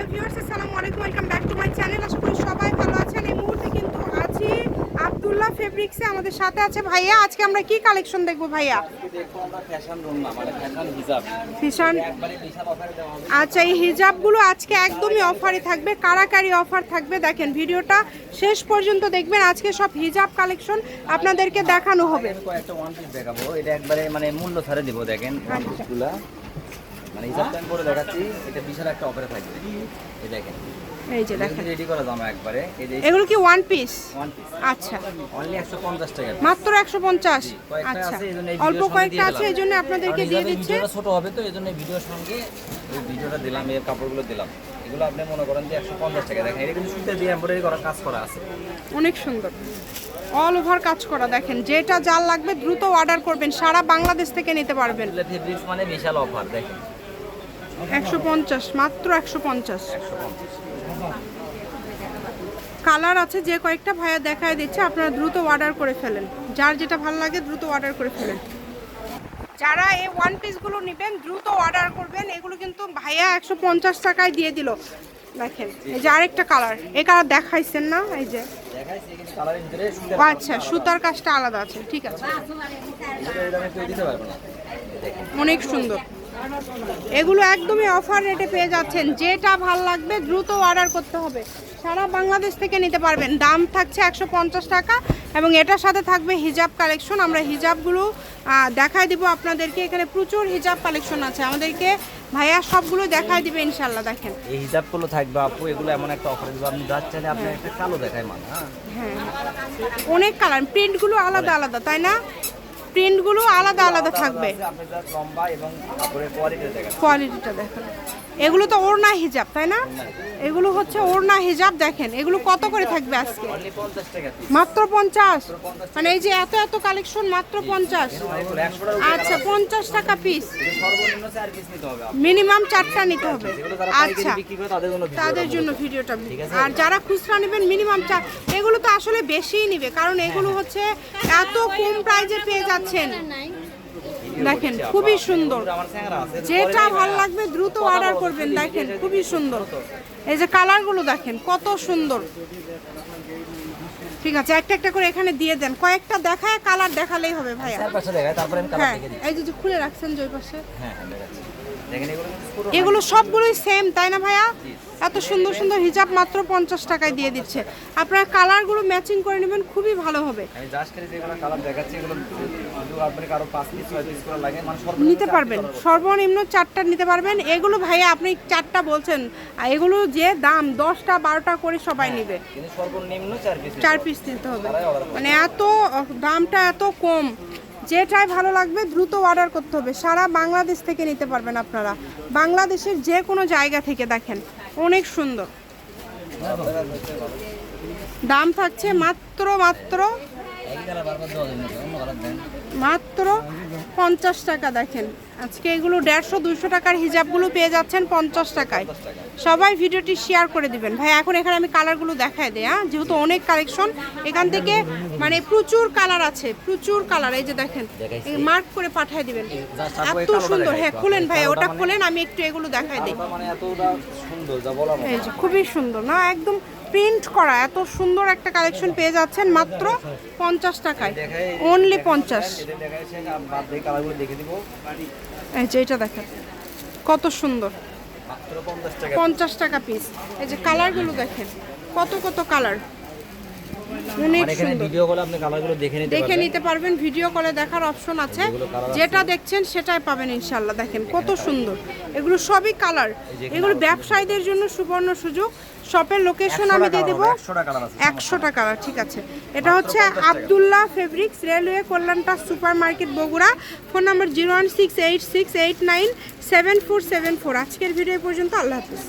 Hello viewers আসসালামু আলাইকুম welcome back to my channel. আশা করি সবাই ভালো আছেন। এই মুহূর্তে কিন্তু আছি আব্দুল্লাহ ফেব্রিক্সে আমাদের সাথে আছে ভাইয়া। আজকে আমরা কি কালেকশন দেখব ভাইয়া? মানে আচ্ছা এই হিজাবগুলো আজকে একদমই অফারে থাকবে কারাকারি অফার থাকবে। দেখেন ভিডিওটা শেষ পর্যন্ত দেখবেন। আজকে সব হিজাব কালেকশন আপনাদেরকে দেখানো হবে। আমি ওয়ান পিস দেখাবো। এটা একবারে মানে মূল্য ছাড়ে দিব দেখেন। আচ্ছা। মানে হিসাব টাইম করে দেখাচ্ছি এটা বিশাল একটা অফারে থাকবে। এই দেখেন। এই যে দেখেন। রেডি করে দাম একবারে। এই যে এগুলো কি ওয়ান পিস ওয়ান পিস আচ্ছা। অনলি একশো পঞ্চাশ টাকা। মাত্র একশো পঞ্চাশ? কয়েকটা আচ্ছা। এই জন্য এই অল্প কয়েকটা আছে দিলাম। এই জন্য আপনাদেরকে দিয়ে দিচ্ছে। ভিডিওটা ছোট হবে তো এই জন্য এই ভিডিওর সঙ্গে এই ভিডিওটা দিলাম এই কাপড়গুলো দিলাম। এগুলো আপনি মনে করেন যে একশো পঞ্চাশ টাকা। দেখেন এটা কিন্তু সুতে দিয়ে এমব্রয়ডারি করা কাজ করা আছে। অনেক সুন্দর। অল ওভার কাজ করা। দেখেন যেটা যার লাগবে দ্রুত অর্ডার করবেন। সারা বাংলাদেশ থেকে নিতে পারবেন। ফেব্রিক্স মানে বিশাল অফার দেখেন। একশো পঞ্চাশ মাত্র একশো পঞ্চাশ কালার আছে যে কয়েকটা ভাইয়া দেখায় দিচ্ছে আপনারা দ্রুত অর্ডার করে ফেলেন যার যেটা ভালো লাগে দ্রুত অর্ডার করে ফেলেন যারা এই ওয়ান পিসগুলো নেবেন দ্রুত অর্ডার করবেন এগুলো কিন্তু ভাইয়া একশো পঞ্চাশ টাকায় দিয়ে দিল দেখেন এই যে আরেকটা কালার এই কালার দেখাইছেন না এই যে আচ্ছা সুতার কাজটা আলাদা আছে ঠিক আছে অনেক সুন্দর এগুলো একদমই অফার রেটে পেয়ে যাচ্ছেন। যেটা ভালো লাগবে দ্রুত অর্ডার করতে হবে। সারা বাংলাদেশ থেকে নিতে পারবেন। দাম থাকছে একশো পঞ্চাশ টাকা এবং এটার সাথে থাকবে হিজাব কালেকশন আমরা হিজাবগুলো দেখায় দিব আপনাদেরকে। এখানে প্রচুর হিজাব কালেকশন আছে। আমাদেরকে ভাইয়া সবগুলো দেখায় দিবে ইনশাল্লাহ দেখেন। এই হিসাবগুলো থাকবে আপু এগুলো এমন একটা অফার দিব আপনি চাইলে আপনি একটা কালো দেখায় মানে হ্যাঁ? হ্যাঁ অনেক কালার প্রিন্টগুলো আলাদা আলাদা তাই না? প্রিন্টগুলো আলাদা আলাদা থাকবে। কোয়ালিটিটা দেখেন। এগুলো তো ওড়না হিজাব, তাই না? এগুলো হচ্ছে ওড়না হিজাব, দেখেন। এগুলো কত করে থাকবে আজকে? মাত্র পঞ্চাশ? মানে এই যে এত এত কালেকশন, মাত্র পঞ্চাশ? আচ্ছা পঞ্চাশ টাকা পিস। মিনিমাম চারটা নিতে হবে। আচ্ছা তাদের জন্য ভিডিওটা? আর যারা খুচরা নেবেন, মিনিমাম চার এগুলো তো আসলে বেশিই নিবে, কারণ এগুলো হচ্ছে এত কম প্রাইজে পেয়ে যাচ্ছেন দেখেন খুবই সুন্দর। যেটা ভালো লাগবে দ্রুত অর্ডার করবেন দেখেন খুবই সুন্দর। এই যে কালারগুলো দেখেন কত সুন্দর। ঠিক আছে একটা একটা করে এখানে দিয়ে দেন। কয়েকটা দেখায় কালার দেখালেই হবে ভাইয়া। হ্যাঁ এই যে খুলে রাখছেন যে ওই পাশে। হ্যাঁ হ্যাঁ এগুলো সবগুলোই সেম তাই না ভাইয়া? এত সুন্দর সুন্দর হিজাব মাত্র পঞ্চাশ টাকায় দিয়ে দিচ্ছে। আপনারা কালারগুলো ম্যাচিং করে নেবেন খুবই ভালো হবে। মানে সর্বনিম্ন নিতে পারবেন সর্বনিম্ন চারটা নিতে পারবেন। এগুলো ভাইয়া আপনি চারটা বলছেন আর এগুলো যে দাম দশটা বারোটা করে সবাই নেবে। চার পিস চার পিস নিতে হবে। মানে এত দামটা এত কম। যেটাই ভালো লাগবে দ্রুত অর্ডার করতে হবে। সারা বাংলাদেশ থেকে নিতে পারবেন আপনারা। বাংলাদেশের যে কোনো জায়গা থেকে দেখেন, অনেক সুন্দর। দাম থাকছে মাত্র মাত্র মাত্র পঞ্চাশ টাকা দেখেন। আজকে এগুলো দেড়শো দুশো টাকার হিজাবগুলো পেয়ে যাচ্ছেন পঞ্চাশ টাকায়। সবাই ভিডিওটি শেয়ার করে দিবেন। ভাই এখন এখানে আমি কালারগুলো দেখাই দিই হ্যাঁ? যেহেতু অনেক কালেকশন এখান থেকে মানে প্রচুর কালার আছে প্রচুর কালার এই যে দেখেন মার্ক করে পাঠিয়ে দিবেন। এত সুন্দর। হ্যাঁ। খুলেন ভাই ওটা মানে- খুলেন আমি একটু এগুলো দেখাই দিই। মানে খুবই সুন্দর না? একদম প্রিন্ট করা এত সুন্দর একটা কালেকশন পেয়ে যাচ্ছেন মাত্র পঞ্চাশ টাকায়। অনলি পঞ্চাশ। দিয়ে এই যে এটা দেখেন কত সুন্দর। পঞ্চাশ টাকা পিস এই যে কালারগুলো দেখেন কত কত কালার। অনেক মানে সুন্দর। ভিডিও কলে আপনি কালারগুলো দেখে নিতে দেখে পারবেন। নিতে পারবেন ভিডিও কলে দেখার অপশন আছে। যেটা দেখছেন সেটাই পাবেন ইনশাল্লাহ দেখেন কত সুন্দর। এগুলো সবই কালার এগুলো ব্যবসায়ীদের জন্য সুবর্ণ সুযোগ। শপের লোকেশন আমি দিয়ে দেবো। একশোটা কালার ঠিক আছে। এটা হচ্ছে Abdullah fabrics railway কল্যাণটা super market Bogura. Phone number zero one six eight six eight nine seven four seven four. আজকের ভিডিও পর্যন্ত আল্লাহ হাফিজ।